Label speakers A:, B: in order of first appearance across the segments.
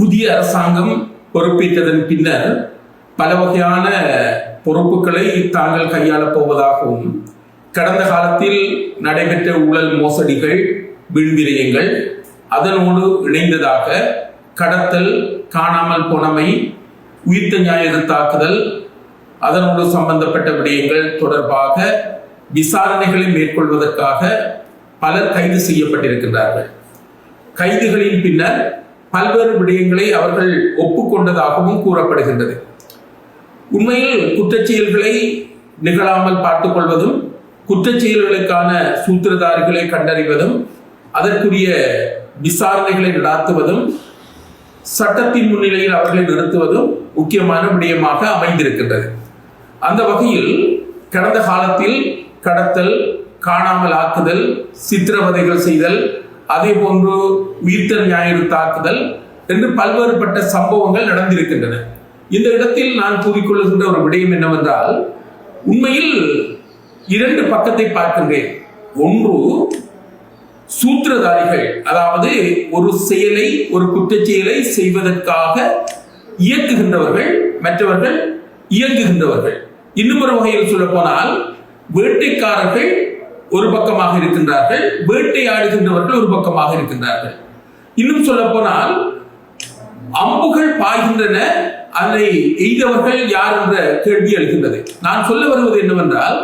A: புதிய அரசாங்கம் பொறுப்பேற்றதன் பின்னர் பல வகையான பொறுப்புகளை தாங்கள் கையாளப் போவதாகவும் கடந்த காலத்தில் நடைபெற்ற ஊழல் மோசடிகள் விண்விரயங்கள் அதனோடு இணைந்ததாக கடத்தல் காணாமல் போனமை உயிர்த்த ஞாயிறு தாக்குதல் அதனோடு சம்பந்தப்பட்ட விடயங்கள் தொடர்பாக விசாரணைகளை மேற்கொள்வதற்காக பலர் கைது செய்யப்பட்டிருக்கின்றார்கள். கைதுகளின் பின்னர் பல்வேறு விடயங்களை அவர்கள் ஒப்புக்கொண்டதாகவும் கூறப்படுகின்றது. உண்மையில் குற்றச்செயல்களை நிகழாமல் பார்த்துக் கொள்வதும் குற்றச்செயல்களுக்கான சூத்திரதாரிகளை கண்டறிவதும் அதற்குரிய விசாரணைகளை நடாத்துவதும் சட்டத்தின் முன்னிலையில் அவர்களை நிறுத்துவதும் முக்கியமான விடயமாக அமைந்திருக்கின்றது. அந்த வகையில் கடந்த காலத்தில் கடத்தல் காணாமல் ஆக்குதல் சித்திரவதைகள் செய்தல் அதே போன்று உயிர்த்த ஞாயிறு தாக்குதல் என்று பல்வேறுபட்ட சம்பவங்கள் நடந்திருக்கின்றன. இந்த இடத்தில் நான் கூறிக்கொள்ளுகின்ற ஒரு விடயம் என்னவென்றால் உண்மையில் இரண்டு பக்கத்தை பார்க்கின்றேன். ஒன்று சூத்திரதாரிகள் அதாவது ஒரு செயலை ஒரு குற்ற செயலை செய்வதற்காக இயக்குகின்றவர்கள் மற்றவர்கள் இயங்குகின்றவர்கள். இன்னும் ஒரு வகையில் சொல்ல போனால் வேட்டைக்காரர்கள் ஒரு பக்கமாக இருக்கின்றார்கள் வேட்டையாடுகின்றவர்கள் ஒரு பக்கமாக இருக்கின்றார்கள். இன்னும் சொல்ல போனால் அம்புகள் பாய்கின்றன அதை எய்தவர்கள் யார் என்ற கேள்வி எழுகின்றது. நான் சொல்ல வருவது என்னவென்றால்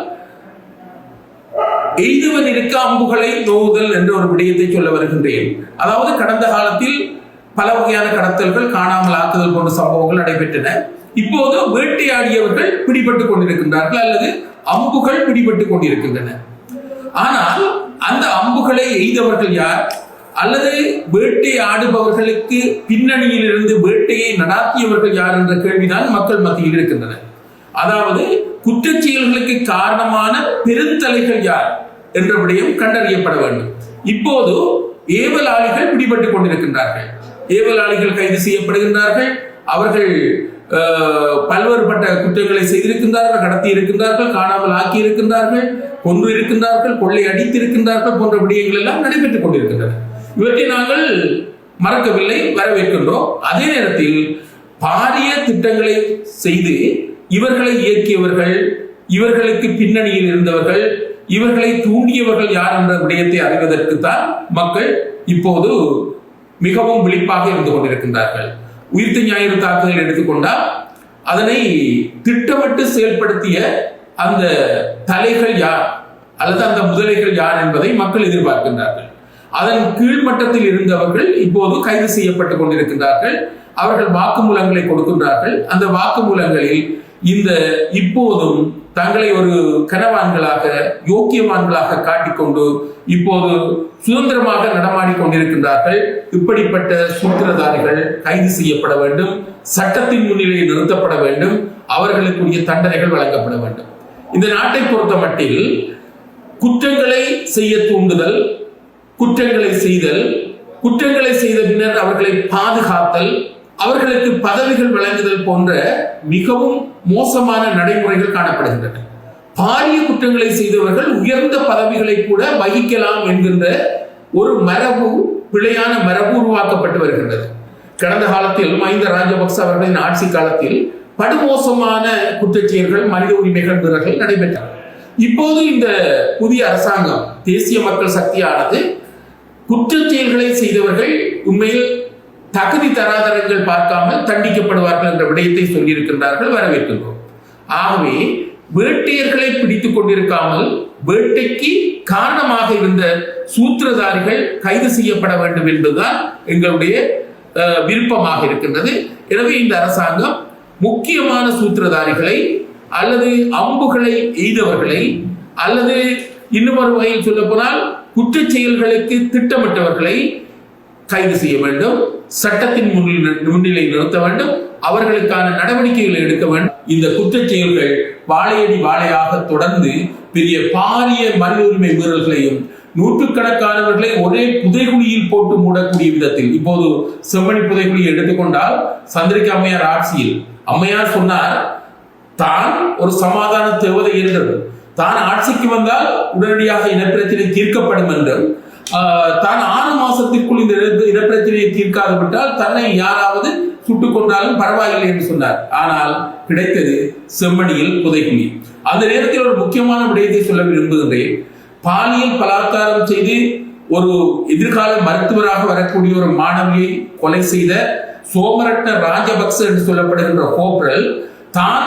A: எய்தவன் இருக்க அம்புகளை நோவுதல் என்ற ஒரு விடயத்தை சொல்ல வருகின்றேன். அதாவது கடந்த காலத்தில் பல வகையான கடத்தல்கள் காணாமல் ஆக்குதல் போன்ற சம்பவங்கள் நடைபெற்றன. இப்போது வேட்டையாடியவர்கள் பிடிபட்டுக் கொண்டிருக்கின்றார்கள் அல்லது அம்புகள் பிடிபட்டுக் கொண்டிருக்கின்றன. ஆனால் அந்த அம்புகளை எய்தவர்கள் யார்? அல்லது வேட்டை ஆடுபவர்களுக்கு பின்னணியில் இருந்து வேட்டையை நடாத்தியவர்கள் யார் என்ற கேள்விதான் மக்கள் மத்தியில் இருக்கின்றன. அதாவது குற்ற செயல்களுக்கு காரணமான பெருந்தலைகள் யார் என்ற விடயம் கண்டறியப்பட வேண்டும். இப்போது ஏவலாளிகள் பிடிபட்டுக் கொண்டிருக்கின்றார்கள். ஏவலாளிகள் கைது செய்யப்படுகின்றார்கள். அவர்கள் பல்வேறுபட்ட குற்றங்களை செய்திருக்கின்றார்கள் கடத்தி இருக்கின்றார்கள் காணாமல் ஆக்கி இருக்கின்றார்கள் கொன்று இருக்கின்றார்கள் கொள்ளை அடித்து இருக்கின்றார்கள் போன்ற விடயங்கள் எல்லாம் நடைபெற்றுக் கொண்டிருக்கின்றன. இவற்றை நாங்கள் மறக்கவில்லை வரவேற்கின்றோம். அதே நேரத்தில் பாரிய திட்டங்களை செய்து இவர்களை இயக்கியவர்கள் இவர்களுக்கு பின்னணியில் இருந்தவர்கள் இவர்களை தூண்டியவர்கள் யார் என்ற விடயத்தை அறிவதற்குத்தான் மக்கள் இப்போது மிகவும் விழிப்பாக இருந்து கொண்டிருக்கின்றார்கள். உயிர்த்த ஞாயிறு தாக்குதல் எடுத்துக்கொண்டால் அதனை திட்டமிட்டு செயல்படுத்திய அந்த தலைகள் யார்? அல்லது அந்த முதலைகள் யார் என்பதை மக்கள் எதிர்பார்க்கின்றார்கள். அதன் கீழ்மட்டத்தில் இருந்தவர்கள் இப்போது கைது செய்யப்பட்டுக் கொண்டிருக்கின்றார்கள். அவர்கள் வாக்குமூலங்களை கொடுக்கின்றார்கள். அந்த வாக்குமூலங்களில் இந்த இப்போதும் தங்களை ஒரு கனவான்களாக யோக்கியவான்களாக காட்டிக்கொண்டு இப்போது சுதந்திரமாக நடமாடி கொண்டிருக்கின்றார்கள். இப்படிப்பட்ட சூத்திரதாரிகள் கைது செய்யப்பட வேண்டும். சட்டத்தின் முன்னிலையில் நிறுத்தப்பட வேண்டும். அவர்களுக்குரிய தண்டனைகள் வழங்கப்பட வேண்டும். இந்த நாட்டை பொறுத்த மட்டில் குற்றங்களை செய்ய தூண்டுதல் குற்றங்களை செய்தல் குற்றங்களை செய்த பின்னர் அவர்களை பாதுகாத்தல் அவர்களுக்கு பதவிகள் வழங்குதல் போன்ற மிகவும் மோசமான நடைமுறைகள் காணப்படுகின்றன. பாரிய குற்றங்களை செய்தவர்கள் உயர்ந்த பதவிகளை கூட வகிக்கலாம் என்கின்ற ஒரு மரபு பிழையான மரபு உருவாக்கப்பட்டு வருகின்றது. கடந்த காலத்தில் மஹிந்த ராஜபக்ச அவர்களின் ஆட்சி காலத்தில் படுமோசமான குற்றச்செயல்கள் மனித உரிமைகள் மீறல்கள் நடைபெற்றன. இப்போது இந்த புதிய அரசாங்கம் தேசிய மக்கள் சக்தியானது குற்றச்செயல்களை செய்தவர்கள் உண்மையில் தகுதி தராதரங்கள் பார்க்காமல் தண்டிக்கப்படுவார்கள் என்ற விடயத்தை சொல்லியிருக்கின்றார்கள் வரவேற்கின்றோம். ஆகவே வேட்டையர்களை பிடித்துக் கொண்டிருக்காமல் வேட்டைக்கு காரணமாக இருந்த சூத்திரதாரிகள் கைது செய்யப்பட வேண்டும் என்பதுதான் எங்களுடைய விருப்பமாக இருக்கின்றது. எனவே இந்த அரசாங்கம் முக்கியமான சூத்திரதாரிகளை அல்லது அம்புகளை எய்தவர்களை அல்லது இன்னும் வகையில் சொல்ல போனால் குற்ற செயல்களுக்கு திட்டமிட்டவர்களை கைது செய்ய வேண்டும். சட்டத்தின் முன்னிலை நிறுத்த வேண்டும். அவர்களுக்கான நடவடிக்கைகளை எடுக்க வேண்டும். இந்த குற்ற செயல்கள் வாழையடி வாழையாக தொடர்ந்து பெரிய பாரிய மனித உரிமை வீரர்களையும் நூற்றுக்கணக்கானவர்களை ஒரே புதைகுழியில் போட்டு மூடக்கூடிய விதத்தில் இப்போது செம்மணி புதைகுழியை எடுத்துக்கொண்டால் சந்திரிகாமையார் ஆட்சியில் அம்மையார் சொன்னார் தான் ஒரு சமாதான தேவதை என்றும் தான் ஆட்சிக்கு வந்தால் உடனடியாக இனப்பிரச்சனை தீர்க்கப்படும் என்றும் தான் ஆறு மாசத்திற்குள் இந்த இனப்பிரச்சனையை தீர்க்காது விட்டால் தன்னை யாராவது சுட்டுக் கொண்டாலும் பரவாயில்லை என்று சொன்னார். ஆனால் கிடைத்தது செம்மணியில் புதைக்குழி அந்த நேரத்தில் ஒரு முக்கியமான விடயத்தை சொல்ல விரும்புகின்றேன். பாலியல் பலாத்காரம் செய்து ஒரு எதிர்கால மருத்துவராக வரக்கூடிய ஒரு மாணவியை கொலை செய்த சோமரட்ன ராஜபக்ச என்று சொல்லப்படுகின்ற கோப்ரல் தான்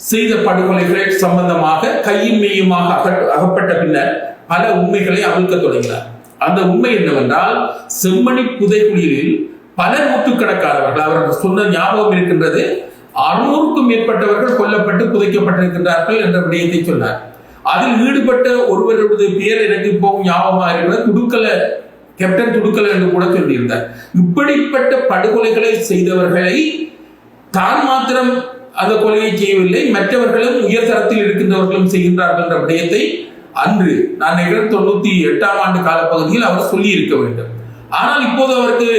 A: செய்த படுகொலைகள் சம்பந்தமாக கையும் மெய்யுமாக அகப்பட்ட பின்னர் பல உண்மைகளை அவிழ்க்க தொடங்கினார். அந்த உண்மை என்னவென்றால் செம்மணி புதைக்குழியில் பல நூற்றுக்கணக்கானவர்கள் அவர் சொன்ன ஞாபகம் இருக்கின்றது அறுநூறுக்கும் மேற்பட்டவர்கள் கொல்லப்பட்டு புதைக்கப்பட்டிருக்கின்றார்கள் என்ற விடயத்தை சொன்னார். அதில் ஈடுபட்ட ஒருவருடைய பெயர் எனக்கு இப்போ ஞாபகமாக இருக்கிறது துடுக்கல கேப்டன் துடுக்கல் என்று கூட சொல்லியிருந்தார். இப்படிப்பட்ட படுகொலைகளை செய்தவர்களை தான் மாத்திரம் அந்த கொலையை செய்யவில்லை மற்றவர்களும் உயர்தரத்தில் இருக்கின்றவர்களும் செய்கின்றார்கள் என்ற விடயத்தை அன்று நான் நிகழ்ச்சி தொண்ணூத்தி எட்டாம் ஆண்டு காலப்பகுதியில் அவர் சொல்லி இருக்க வேண்டும். ஆனால் இப்போது அவருக்கு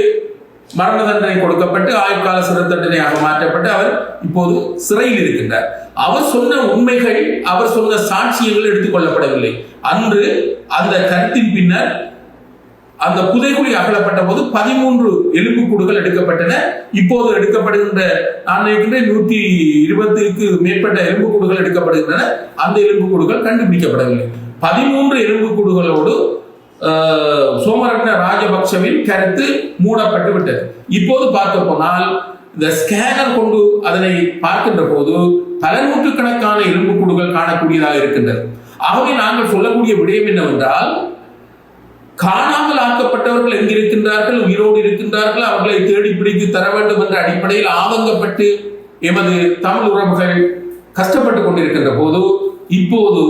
A: மரண தண்டனை கொடுக்கப்பட்டு ஆயுட்கால சிறை தண்டனையாக மாற்றப்பட்டு அவர் இப்போது சிறையில் இருக்கின்றார். அவர் சொன்ன உண்மைகள் அவர் சொன்ன சாட்சியங்கள் எடுத்துக்கொள்ளப்படவில்லை அன்று அந்த கருத்தின் பின்னர் அந்த புதைக்குழி அகலப்பட்ட போது பதிமூன்று எலும்புக்கூடுகள் எடுக்கப்பட்டன. இப்போது எடுக்கப்படுகின்ற நான் நூத்தி நூற்றி இருபதுக்கு மேற்பட்ட எலும்புக்கூடுகள் எடுக்கப்படுகின்றன. அந்த எலும்புக்கூடுகள் கண்டுபிடிக்கப்படவில்லை. பதிமூன்று எலும்புக்கூடுகளோடு ஆஹ், ராஜபக்சவின் கருத்து மூடப்பட்டு விட்டது. இப்போது பார்க்க போனால் இந்த ஸ்கேனர் கொண்டு அதனை பார்க்கின்ற போது பல நூற்றுக்கணக்கான எலும்புக்கூடுகள் காணக்கூடியதாக இருக்கின்றது. ஆகவே நாங்கள் சொல்லக்கூடிய விடயம் என்னவென்றால் காணா ஆக்கப்பட்டவர்கள் எங்கிருக்கின்றார்கள் உயிரோடு இருக்கின்றார்கள். அவர்களை தேடி பிடித்து தர வேண்டும் என்ற அடிப்படையில் ஆதங்கப்பட்டு எமது தமிழ் உறவுகள் கஷ்டப்பட்டு கொண்டிருக்கின்ற போது இப்போது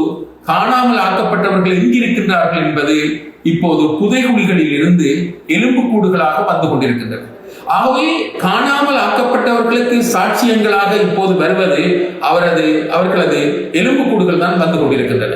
A: காணாமல் ஆக்கப்பட்டவர்கள் எங்கிருக்கின்றார்கள் என்பது இப்போது புதைகுழிகளில் இருந்து எலும்புக்கூடுகளாக வந்து கொண்டிருக்கின்றன ஆகவே காணாமல் ஆக்கப்பட்டவர்களுக்கு சாட்சியங்களாக இப்போது வருவது அவரது அவர்களது எலும்புக்கூடுகள் தான் வந்து கொண்டிருக்கின்றன.